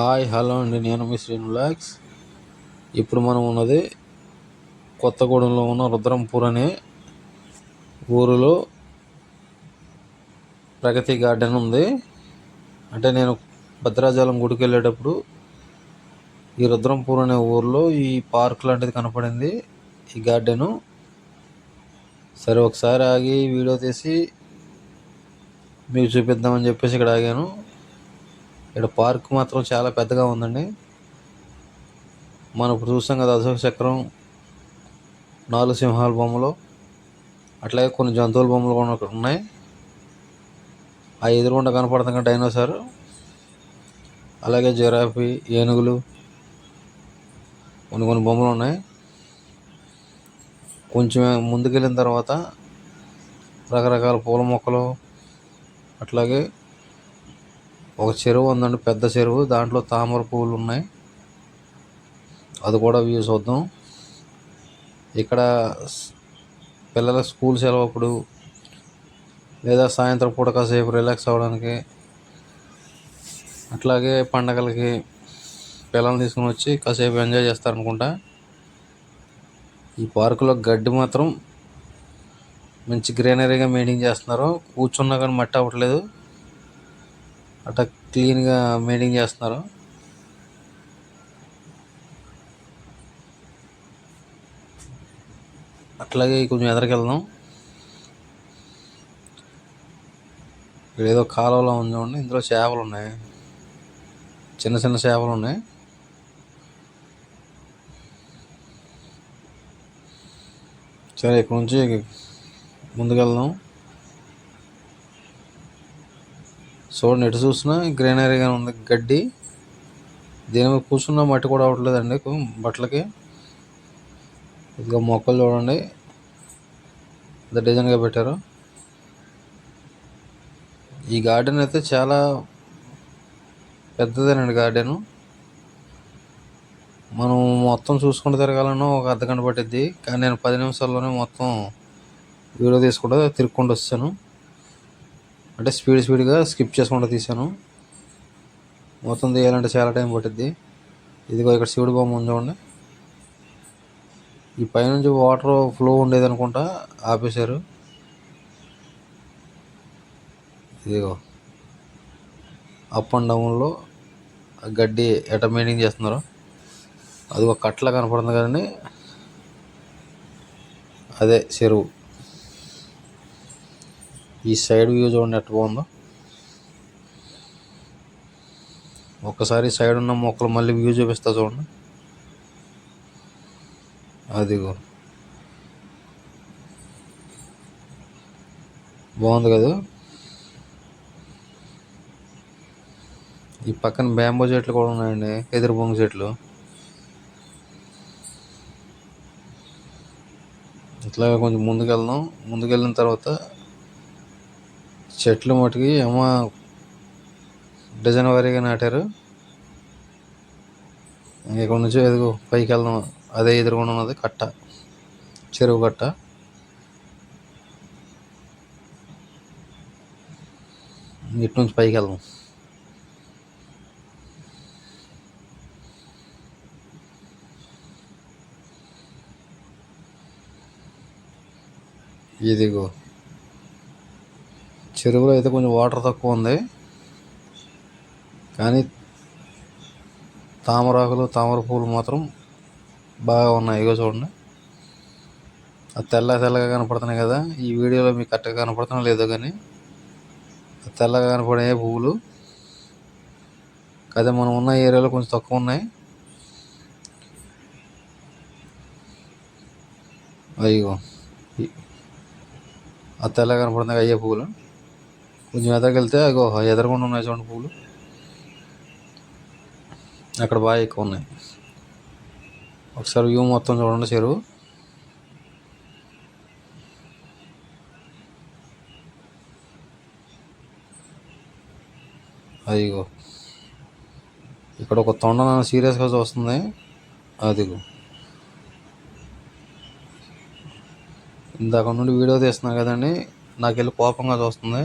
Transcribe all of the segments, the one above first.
Hi hello అండి. నేను మీ శ్రీనులాక్స్. ఇప్పుడు మనం ఉన్నది కొత్తగూడెంలో ఉన్న రుద్రంపూర్ అనే ఊరిలో ప్రగతి గార్డెన్ ఉంది. అంటే నేను భద్రాచలం గుడికి వెళ్ళేటప్పుడు ఈ రుద్రంపూర్ అనే ఊరిలో ఈ పార్క్ లాంటిది కనపడింది ఈ గార్డెను. సరే ఒకసారి ఆగి వీడియో తీసి మీకు చూపిద్దామని చెప్పేసి ఇక్కడ ఆగాను. ఇక్కడ పార్క్ మాత్రం చాలా పెద్దగా ఉందండి. మనం ఇప్పుడు చూస్తాం కదా అశోక చక్రం నాలుగు సింహాల బొమ్మలు అట్లాగే కొన్ని జంతువుల బొమ్మలు కూడా ఉన్నాయి. ఆ ఎదురుగుండా కనపడుతున్న డైనోసార్ అలాగే జిరాఫీ ఏనుగులు కొన్ని కొన్ని బొమ్మలు ఉన్నాయి. కొంచెం ముందుకెళ్ళిన తర్వాత రకరకాల పూల మొక్కలు అట్లాగే ఒక చెరువు ఉందండి పెద్ద చెరువు. దాంట్లో తామర పువ్వులు ఉన్నాయి. అది కూడా వ్యూ చూద్దాం. ఇక్కడ పిల్లల స్కూల్ సెలవు అప్పుడు లేదా సాయంత్రం పూట కాసేపు రిలాక్స్ అవ్వడానికి అట్లాగే పండగలకి పిల్లల్ని తీసుకుని వచ్చి కాసేపు ఎంజాయ్ చేస్తారనుకుంటా. ఈ పార్కులో గడ్డి మాత్రం మంచి గ్రీనరీగా మెయింటైన్ చేస్తున్నారు. కూర్చున్నా కానీ మట్టి అవ్వట్లేదు. అట్లా క్లీన్గా మెయింటైన్ చేస్తున్నారు. అట్లాగే కొంచెం ఎదరికి వెళ్దాం ఇక్కడ ఏదో కాలువలో ఉంది చూడండి ఇందులో చేపలు ఉన్నాయి. చిన్న చిన్న చేపలు ఉన్నాయి. సరే ఇక్కడ నుంచి ముందుకెళ్దాం. చూడండి ఎటు చూసినా గ్రీనరీగా ఉంది. గడ్డి. దీని మీద కూర్చున్న మట్టి కూడా అవ్వట్లేదండి బట్టలకి. ఇదిగో మొక్కలు చూడండి. ఇంత డిజైన్గా పెట్టారు. ఈ గార్డెన్ అయితే చాలా పెద్దదేనండి గార్డెను. మనం మొత్తం చూసుకుంటూ తిరగాలన్నా ఒక అర్ధగంట పట్టిద్ది. కానీ నేను పది నిమిషాల్లోనే మొత్తం వీడియో తీసుకుంటూ తిరుక్కుంటూ వచ్చాను. అంటే స్పీడ్ స్పీడ్గా స్కిప్ చేసుకుంటూ తీసాను మొత్తం తీయాలంటే చాలా టైం పట్టిద్ది. ఇదిగో ఇక్కడ శివుడి బొమ్మ ఉంది చూడండి. ఈ పైనుంచి వాటర్ ఫ్లో ఉండేది అనుకుంటా ఆపేశారు. ఇదిగో. అప్ అండ్ డౌన్లో గడ్డి ఎట మెయింటైన్ చేస్తున్నారు. అది ఒక కట్ల కనపడుతుంది కానీ అదే చెరువు. ఈ సైడ్ వ్యూ చూడండి ఎట్ట బాగుందో. ఒక్కసారి సైడ్ ఉన్న మొక్కలు మళ్ళీ వ్యూ చూపిస్తా చూడండి. అదిగో. బాగుంది కదా. ఈ పక్కన బ్యాంబో చెట్లు కూడా ఉన్నాయండి ఎదురు బొంగు చెట్లు. ఇట్లాగే కొంచెం ముందుకెళ్దాం. ముందుకెళ్ళిన తర్వాత చెట్లు మటుకి ఏమో డజన్ వారీగా నాటారు ఇక్కడ నుంచి ఎదుగు పైకి వెళ్దాం అదే ఎదురుకుండా ఉన్నది కట్ట చెరువు కట్ట. ఇటు నుంచి పైకి వెళ్దాం. ఇదిగో చెరువులో అయితే కొంచెం వాటర్ తక్కువ ఉంది. కానీ తామరాకులు తామర పూలు మాత్రం బాగా ఉన్నాయి. ఇగో చూడండి. అది తెల్ల తెల్లగా కనపడుతున్నాయి కదా. ఈ వీడియోలో మీకు కరెక్ట్గా కనపడుతున్నా లేదో కానీ తెల్లగా కనపడే పువ్వులు అదే మనం ఉన్న ఏరియాలో కొంచెం తక్కువ ఉన్నాయి. అయ్యో ఆ తెల్లగా కనపడుతున్నాయి అయ్యే పువ్వులు. కొంచెం ఎదగలితే అగో ఎదరకుండా ఉన్నాయి చూడండి పువ్వులు అక్కడ బాగా ఎక్కువ ఉన్నాయి. ఒకసారి వ్యూ మొత్తం చూడండి చెరువు. అదిగో. ఇక్కడ ఒక తొండ సీరియస్గా చూస్తుంది. అదిగో. ఇందాక నుండి వీడియో తీస్తున్నా కదండి నాకు వెళ్ళి కోపంగా చూస్తుంది.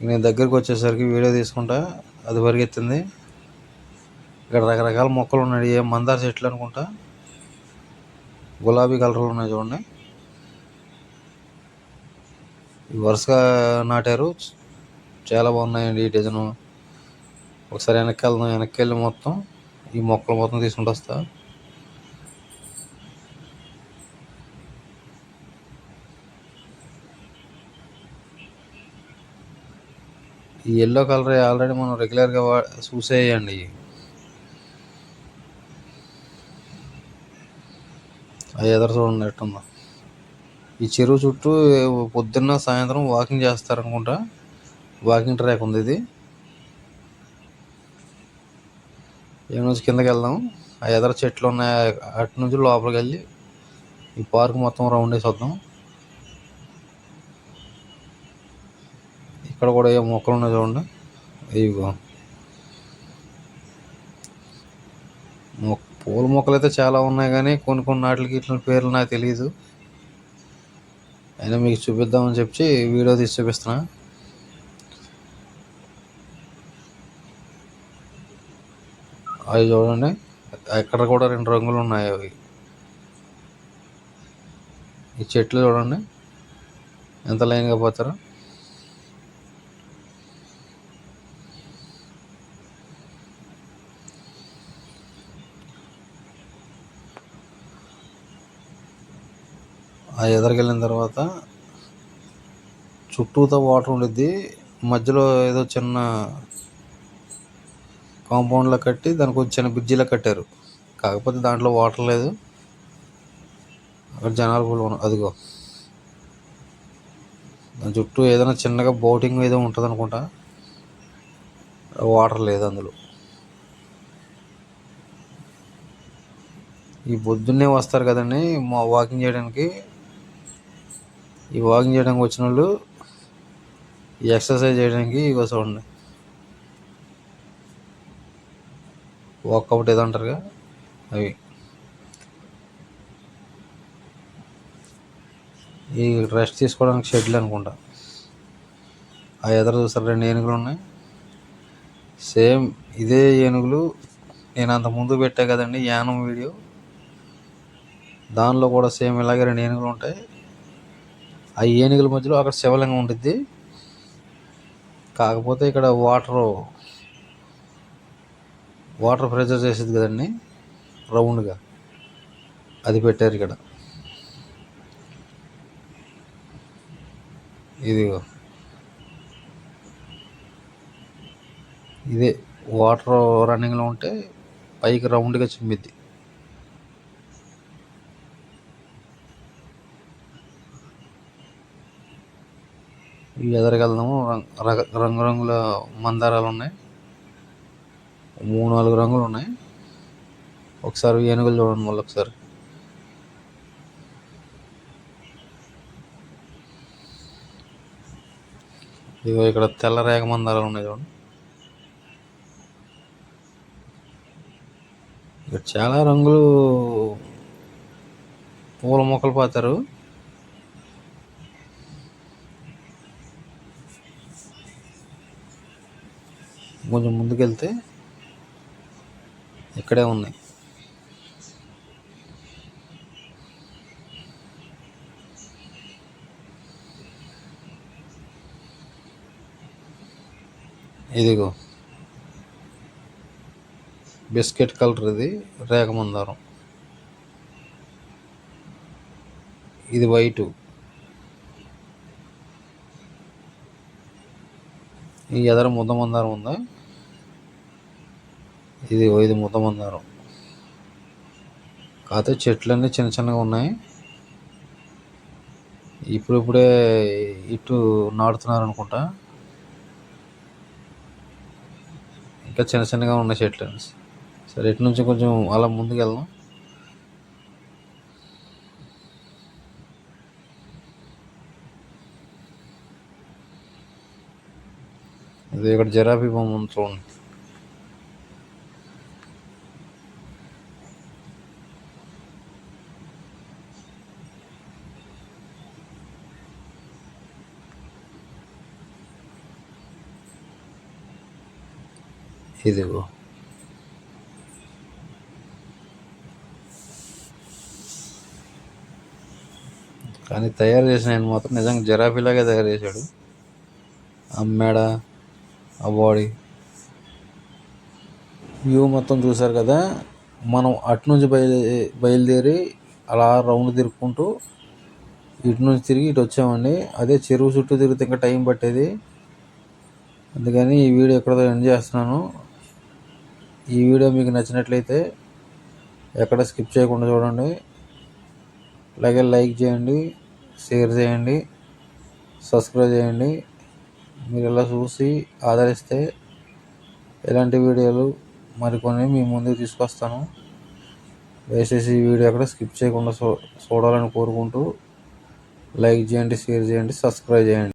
నేను దగ్గరికి వచ్చేసరికి వీడియో తీసుకుంటా అది పరిగెత్తింది. ఇక్కడ రకరకాల మొక్కలు ఉన్నాయి ఏ మందార చెట్లు అనుకుంటా. గులాబీ కలర్లు ఉన్నాయి చూడండి. వరుసగా నాటారు. చాలా బాగున్నాయండి ఈ డిజైన్. ఒకసారి వెనక్కి వెళ్దాం వెనక్కి వెళ్ళి మొత్తం ఈ మొక్కలు మొత్తం తీసుకుంటూ వస్తా. ఈ ఎల్లో కలర్ ఆల్రెడీ మనం రెగ్యులర్గా వా చూసేయండి. ఆ ఎదురు చూడండి ఎట్టుందో. ఈ చెరువు చుట్టూ పొద్దున్న సాయంత్రం వాకింగ్ చేస్తారనుకుంటా. వాకింగ్ ట్రాక్ ఉంది ఇది. ఈ నుంచి కిందకి వెళ్దాం. ఆ ఎదర చెట్లు ఉన్నాయి. అటు నుంచి లోపలికి వెళ్ళి ఈ పార్క్ మొత్తం రౌండ్ వేసి వద్దాం. ఇక్కడ కూడా ఏ మొక్కలు ఉన్నాయి చూడండి. ఇవిగో పూల మొక్కలు అయితే చాలా ఉన్నాయి కానీ కొన్ని కొన్ని వాటికి ఇట్ల పేర్లు నాకు తెలియదు అయినా మీకు చూపిద్దామని చెప్పి వీడియో తీసి చూపిస్తున్నా. అవి చూడండి. ఎక్కడ కూడా రెండు రంగులు ఉన్నాయి అవి. ఈ చెట్లు చూడండి. ఎంత లైన్గా పోతారో. ఆ ఎదరికెళ్ళిన తర్వాత చుట్టూతో వాటర్ ఉండిద్ది. మధ్యలో ఏదో చిన్న కాంపౌండ్లో కట్టి దానికి ఒక చిన్న బ్రిడ్జిలా కట్టారు. కాకపోతే దాంట్లో వాటర్ లేదు. అక్కడ జనాలు కూడా ఉన్నారు. అదిగో. దాని చుట్టూ ఏదైనా చిన్నగా బోటింగ్ ఏదో ఉంటుంది అనుకుంటా వాటర్ లేదు అందులో. ఈ పొద్దున్నే వస్తారు కదండి మా వాకింగ్ చేయడానికి. ఈ వాకింగ్ చేయడానికి వచ్చిన వాళ్ళు ఈ ఎక్సర్సైజ్ చేయడానికి ఇగో చూడండి. వాకౌట్ ఏదో అంటారుగా అవి. ఈ రెస్ట్ తీసుకోవడానికి షెడ్లు అనుకుంటా. ఆ ఎదురు చూస్తారు రెండు ఏనుగులు ఉన్నాయి. సేమ్ ఇదే ఏనుగులు నేను అంత ముందు పెట్టా కదండి యానం వీడియో. దానిలో కూడా సేమ్ ఇలాగే రెండు ఏనుగులు ఉంటాయి. ఆ ఏనుగుల మధ్యలో అక్కడ శివలింగం ఉంటుంది కాకపోతే ఇక్కడ వాటర్ వాటర్ ప్రెజర్ చేసేది కదండి రౌండ్గా. అది పెట్టారు ఇక్కడ. ఇదిగో. ఇదే వాటర్ రన్నింగ్లో ఉంటే పైకి రౌండ్గా చిమ్మిద్ది. ఈ రంగు రంగురంగుల మందారాలు ఉన్నాయి మూడు నాలుగు రంగులు ఉన్నాయి ఒకసారి ఏనుగులు చూడండి మళ్ళీ ఒకసారి. ఇదిగో ఇక్కడ తెల్ల రేగ మందారాలు ఉన్నాయి చూడండి. ఇక్కడ చాలా రంగులు పూల మొక్కలు పాతారు కొంచెం ముందుకెళ్తే ఇక్కడే ఉన్నాయి. ఇదిగో. బిస్కెట్ కలర్ ఇది రేఖ మందారం. ఇది వైటు. ఈ ఎదర ముద్ద మందారం ఉందా? ఇది ఇది ముద్ద మందారం కాకపోతే చెట్లన్నీ చిన్న చిన్నగా ఉన్నాయి. ఇప్పుడిప్పుడే ఇటు నాటుతున్నారు అనుకుంటా. ఇంకా చిన్న చిన్నగా ఉన్నాయి చెట్లు సరే ఇటు నుంచి కొంచెం అలా ముందుకు వెళ్దాం ఇది ఇక్కడ జరాబీ బొమ్మ ఉంది చూడండి. ఇదిగో. కానీ తయారు చేసిన ఆయన మాత్రం నిజంగా జరాఫీలాగా తయారు చేశాడు. ఆ మెడ ఆ బాడీ. వ్యూ మొత్తం చూశారు కదా? మనం అటు నుంచి బయలుదే బయలుదేరి అలా రౌండ్ తిరుక్కుంటూ ఇటు నుంచి తిరిగి ఇటు వచ్చామండి. అదే చెరువు చుట్టూ తిరిగితే ఇంకా టైం పట్టేది. అందుకని ఈ వీడియో ఎక్కడో ఎండ్ చేస్తున్నాను. ఈ వీడియో మీకు నచ్చినట్లయితే ఎక్కడ స్కిప్ చేయకుండా చూడండి. అలాగే లైక్ చేయండి షేర్ చేయండి సబ్స్క్రైబ్ చేయండి. మీరు ఇలా చూసి ఆదరిస్తే ఇలాంటి వీడియోలు మరికొన్ని మీ ముందుకు తీసుకొస్తాను. దయచేసి ఈ వీడియో ఎక్కడ స్కిప్ చేయకుండా చూ చూడాలని కోరుకుంటూ లైక్ చేయండి షేర్ చేయండి సబ్స్క్రైబ్ చేయండి.